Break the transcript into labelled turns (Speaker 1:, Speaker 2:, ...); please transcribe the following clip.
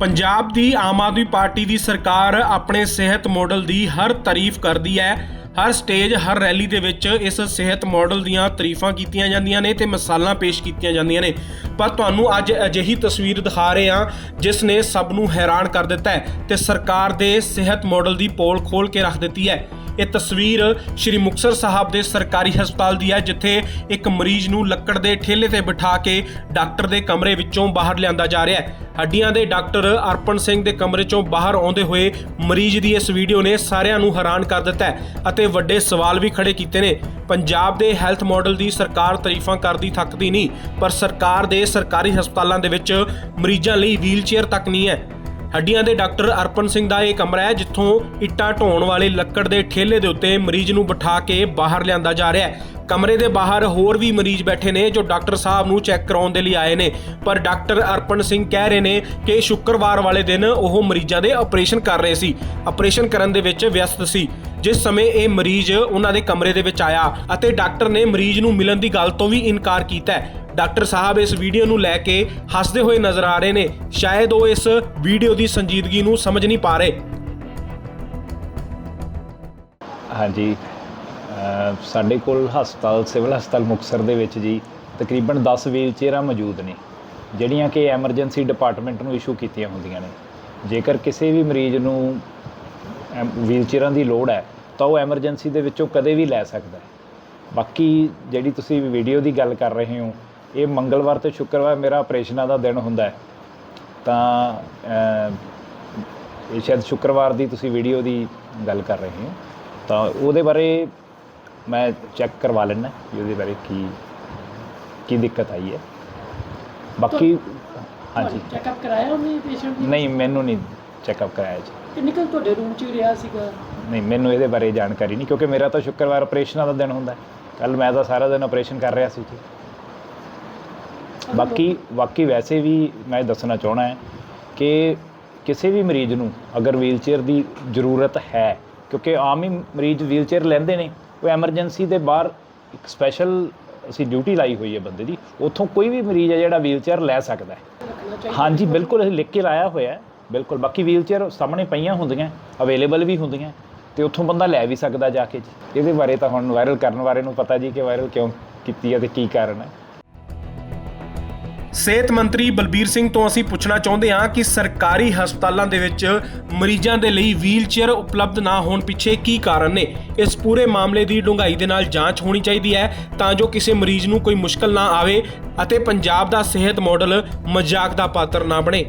Speaker 1: ਪੰਜਾਬ ਦੀ Aam Aadmi party ਦੀ ਸਰਕਾਰ ਆਪਣੇ ਸਿਹਤ ਮਾਡਲ ਦੀ ਹਰ ਤਾਰੀਫ ਕਰਦੀ ਹੈ। ਹਰ ਸਟੇਜ, ਹਰ ਰੈਲੀ ਦੇ ਵਿੱਚ ਇਸ ਸਿਹਤ ਮਾਡਲ ਦੀਆਂ ਤਾਰੀਫਾਂ ਕੀਤੀਆਂ ਜਾਂਦੀਆਂ ਨੇ ਤੇ ਮਿਸਾਲਾਂ ਪੇਸ਼ ਕੀਤੀਆਂ ਜਾਂਦੀਆਂ ਨੇ। ਪਰ ਤੁਹਾਨੂੰ ਅੱਜ ਅਜਿਹੀ ਤਸਵੀਰ ਦਿਖਾ ਰਹੇ ਹਾਂ, ਜਿਸ ਨੇ ਸਭ ਨੂੰ ਹੈਰਾਨ ਕਰ ਦਿੱਤਾ ਹੈ ਤੇ ਸਰਕਾਰ ਦੇ ਸਿਹਤ ਮਾਡਲ ਦੀ ਪੋਲ ਖੋਲ ਕੇ ਰੱਖ ਦਿੱਤੀ ਹੈ। ਇਹ ਤਸਵੀਰ ਸ਼੍ਰੀ ਮੁਕਤਸਰ ਸਾਹਿਬ ਦੇ ਸਰਕਾਰੀ ਹਸਪਤਾਲ ਦੀ ਹੈ, ਜਿੱਥੇ ਇੱਕ ਮਰੀਜ਼ ਨੂੰ ਲੱਕੜ ਦੇ ਠੇਲੇ ਤੇ ਬਿਠਾ ਕੇ ਡਾਕਟਰ ਦੇ ਕਮਰੇ ਵਿੱਚੋਂ ਬਾਹਰ ਲਿਆਂਦਾ ਜਾ ਰਿਹਾ ਹੈ। ਹੱਡੀਆਂ ਦੇ ਡਾਕਟਰ ਅਰਪਣ ਸਿੰਘ ਦੇ ਕਮਰੇ ਚੋਂ ਬਾਹਰ ਆਉਂਦੇ ਹੋਏ ਮਰੀਜ਼ ਦੀ ਇਸ ਵੀਡੀਓ ਨੇ ਸਾਰਿਆਂ ਨੂੰ ਹੈਰਾਨ ਕਰ ਦਿੱਤਾ ਹੈ ਅਤੇ ਵੱਡੇ ਸਵਾਲ ਵੀ ਖੜੇ ਕੀਤੇ ਨੇ। ਪੰਜਾਬ ਦੇ ਹੈਲਥ ਮਾਡਲ ਦੀ ਸਰਕਾਰ ਤਾਰੀਫਾਂ ਕਰਦੀ ਥੱਕਦੀ ਨਹੀਂ, ਪਰ ਸਰਕਾਰ ਦੇ ਸਰਕਾਰੀ ਹਸਪਤਾਲਾਂ ਦੇ ਵਿੱਚ ਮਰੀਜ਼ਾਂ ਲਈ ਵੀਲਚੇਅਰ ਤੱਕ ਨਹੀਂ ਹੈ। ਹੱਡੀਆਂ ਦੇ ਡਾਕਟਰ ਅਰਪਨ ਸਿੰਘ ਦਾ ਇਹ ਕਮਰਾ ਹੈ, ਜਿੱਥੋਂ ਇੱਟਾਂ ਢੋਣ ਵਾਲੇ ਲੱਕੜ ਦੇ ਠੇਲੇ ਦੇ ਉੱਤੇ ਮਰੀਜ਼ ਨੂੰ ਬਿਠਾ ਕੇ ਬਾਹਰ ਲਿਆਂਦਾ ਜਾ ਰਿਹਾ ਹੈ। ਕਮਰੇ ਦੇ ਬਾਹਰ ਹੋਰ ਵੀ ਮਰੀਜ਼ ਬੈਠੇ ਨੇ ਜੋ ਡਾਕਟਰ ਸਾਹਿਬ ਨੂੰ ਚੈੱਕ ਕਰਾਉਣ ਦੇ ਲਈ ਆਏ ਨੇ। ਪਰ ਡਾਕਟਰ ਅਰਪਨ ਸਿੰਘ ਕਹਿ ਰਹੇ ਨੇ ਕਿ ਸ਼ੁੱਕਰਵਾਰ ਵਾਲੇ ਦਿਨ ਉਹ ਮਰੀਜ਼ਾਂ ਦੇ ਆਪਰੇਸ਼ਨ ਕਰ ਰਹੇ ਸੀ। ਆਪਰੇਸ਼ਨ ਕਰਨ ਦੇ ਵਿੱਚ ਵਿਅਸਤ ਸੀ। ਜਿਸ ਸਮੇਂ ਇਹ ਮਰੀਜ਼ ਉਹਨਾਂ ਦੇ ਕਮਰੇ ਦੇ ਵਿੱਚ ਆਇਆ ਅਤੇ ਡਾਕਟਰ ਨੇ ਮਰੀਜ਼ ਨੂੰ ਮਿਲਣ ਦੀ ਗੱਲ ਤੋਂ ਵੀ ਇਨਕਾਰ ਕੀਤਾ ਡਾਕਟਰ ਸਾਹਿਬ ਇਸ ਵੀਡੀਓ ਨੂੰ ਲੈ ਕੇ ਹੱਸਦੇ ਹੋਏ ਨਜ਼ਰ ਆ ਰਹੇ ਨੇ। ਸ਼ਾਇਦ ਉਹ ਇਸ ਵੀਡੀਓ ਦੀ ਸੰਜੀਦਗੀ ਨੂੰ ਸਮਝ ਨਹੀਂ ਪਾ ਰਹੇ।
Speaker 2: ਹਾਂਜੀ। ਸਾਡੇ ਕੋਲ ਹਸਪਤਾਲ, ਸਿਵਲ ਹਸਪਤਾਲ ਮੁਕਤਸਰ ਦੇ ਵਿੱਚ ਜੀ, ਤਕਰੀਬਨ 10 ਵੀਲ ਚੇਅਰਾਂ ਮੌਜੂਦ ਨੇ, ਜਿਹੜੀਆਂ ਕਿ ਐਮਰਜੈਂਸੀ ਡਿਪਾਰਟਮੈਂਟ ਨੂੰ ਇਸ਼ੂ ਕੀਤੀਆਂ ਹੁੰਦੀਆਂ ਨੇ। ਜੇਕਰ ਕਿਸੇ ਵੀ ਮਰੀਜ਼ ਨੂੰ ਵੀਲ ਚੇਅਰਾਂ ਦੀ ਲੋੜ ਹੈ, ਤਾਂ ਉਹ ਐਮਰਜੈਂਸੀ ਦੇ ਵਿੱਚੋਂ ਕਦੇ ਵੀ ਲੈ ਸਕਦਾ ਹੈ। ਬਾਕੀ ਜਿਹੜੀ ਤੁਸੀਂ ਵੀਡੀਓ ਦੀ ਗੱਲ ਕਰ ਰਹੇ ਹੋ ਇਹ ਮੰਗਲਵਾਰ ਤੇ ਸ਼ੁੱਕਰਵਾਰ ਮੇਰਾ ਆਪਰੇਸ਼ਨਾਂ ਦਾ ਦਿਨ ਹੁੰਦਾ ਹੈ। ਤਾਂ ਇਹ ਸ਼ਾਇਦ ਸ਼ੁੱਕਰਵਾਰ ਦੀ ਤੁਸੀਂ ਵੀਡੀਓ ਦੀ ਗੱਲ ਕਰ ਰਹੇ ਹੋ। ਤਾਂ ਉਹਦੇ ਬਾਰੇ ਮੈਂ ਚੈੱਕ ਕਰਵਾ ਲੈਣਾ ਉਹਦੇ ਬਾਰੇ ਕੀ ਕੀ ਦਿੱਕਤ ਆਈ ਹੈ। ਬਾਕੀ ਹਾਂਜੀ।
Speaker 3: ਚੈੱਕਅਪ ਕਰਾਇਆ ਉਹਨੇ ਪੇਸ਼ੈਂਟ ਨੇ?
Speaker 2: ਨਹੀਂ ਮੈਨੂੰ ਨਹੀਂ ਚੈੱਕਅਪ ਕਰਾਇਆ ਜੀ।
Speaker 3: ਕਿੰਨੇ ਕੁ ਤੁਹਾਡੇ ਰੂਮ 'ਚ ਰਿਹਾ ਸੀਗਾ?
Speaker 2: ਨਹੀਂ ਮੈਨੂੰ ਇਹਦੇ ਬਾਰੇ ਜਾਣਕਾਰੀ ਨਹੀਂ ਕਿਉਂਕਿ ਮੇਰਾ ਤਾਂ ਸ਼ੁੱਕਰਵਾਰ ਆਪਰੇਸ਼ਨਾਂ ਦਾ ਦਿਨ ਹੁੰਦਾ ਕੱਲ ਮੈਂ ਤਾਂ ਸਾਰਾ ਦਿਨ ਆਪਰੇਸ਼ਨ ਕਰ ਰਿਹਾ ਸੀ ਜੀ। ਬਾਕੀ ਬਾਕੀ ਵੈਸੇ ਵੀ ਮੈਂ ਦੱਸਣਾ ਚਾਹਣਾ ਹੈ ਕਿ ਕਿਸੇ ਵੀ ਮਰੀਜ਼ ਨੂੰ ਅਗਰ ਵੀਲਚੇਅਰ ਦੀ ਜ਼ਰੂਰਤ ਹੈ, ਕਿਉਂਕਿ ਆਮ ਹੀ ਮਰੀਜ਼ ਵੀਲਚੇਅਰ ਲੈਂਦੇ ਨੇ, ਉਹ ਐਮਰਜੈਂਸੀ ਦੇ ਬਾਹਰ ਇੱਕ ਸਪੈਸ਼ਲ ਅਸੀਂ ਡਿਊਟੀ ਲਾਈ ਹੋਈ ਹੈ ਬੰਦੇ ਦੀ, ਉੱਥੋਂ ਕੋਈ ਵੀ ਮਰੀਜ਼ ਹੈ ਜਿਹੜਾ ਵੀਲਚੇਅਰ ਲੈ ਸਕਦਾ ਹੈ। ਹਾਂਜੀ, ਬਿਲਕੁਲ ਅਸੀਂ ਲਿਖ ਕੇ ਲਾਇਆ ਹੋਇਆ ਹੈ, ਬਿਲਕੁਲ, ਬਾਕੀ ਵੀਲਚੇਅਰ ਸਾਹਮਣੇ ਪਈਆਂ ਹੁੰਦੀਆਂ ਅਵੇਲੇਬਲ ਵੀ ਹੁੰਦੀਆਂ, ਤੇ ਉੱਥੋਂ ਬੰਦਾ ਲੈ ਵੀ ਸਕਦਾ ਜਾ ਕੇ ਜੀ। ਇਹਦੇ ਬਾਰੇ ਤਾਂ ਹੁਣ ਵਾਇਰਲ ਕਰਨ ਬਾਰੇ ਨੂੰ ਪਤਾ ਜੀ ਕਿ ਵਾਇਰਲ ਕਿਉਂ ਕੀਤੀ ਹੈ ਤੇ ਕੀ ਕਾਰਨ ਹੈ।
Speaker 1: ਸਿਹਤ ਮੰਤਰੀ ਬਲਬੀਰ ਸਿੰਘ ਤੋਂ ਅਸੀਂ ਪੁੱਛਣਾ ਚਾਹੁੰਦੇ ਹਾਂ ਕਿ ਸਰਕਾਰੀ ਹਸਪਤਾਲਾਂ ਦੇ ਵਿੱਚ ਮਰੀਜ਼ਾਂ ਦੇ ਲਈ ਵੀਲਚੇਅਰ ਉਪਲਬਧ ਨਾ ਹੋਣ ਪਿੱਛੇ ਕੀ ਕਾਰਨ ਨੇ? ਇਸ ਪੂਰੇ ਮਾਮਲੇ ਦੀ ਡੂੰਘਾਈ ਦੇ ਨਾਲ ਜਾਂਚ ਹੋਣੀ ਚਾਹੀਦੀ ਹੈ ਤਾਂ ਜੋ ਕਿਸੇ ਮਰੀਜ਼ ਨੂੰ ਕੋਈ ਮੁਸ਼ਕਲ ਨਾ ਆਵੇ ਅਤੇ ਪੰਜਾਬ ਦਾ ਸਿਹਤ ਮਾਡਲ ਮਜ਼ਾਕ ਦਾ ਪਾਤਰ ਨਾ ਬਣੇ।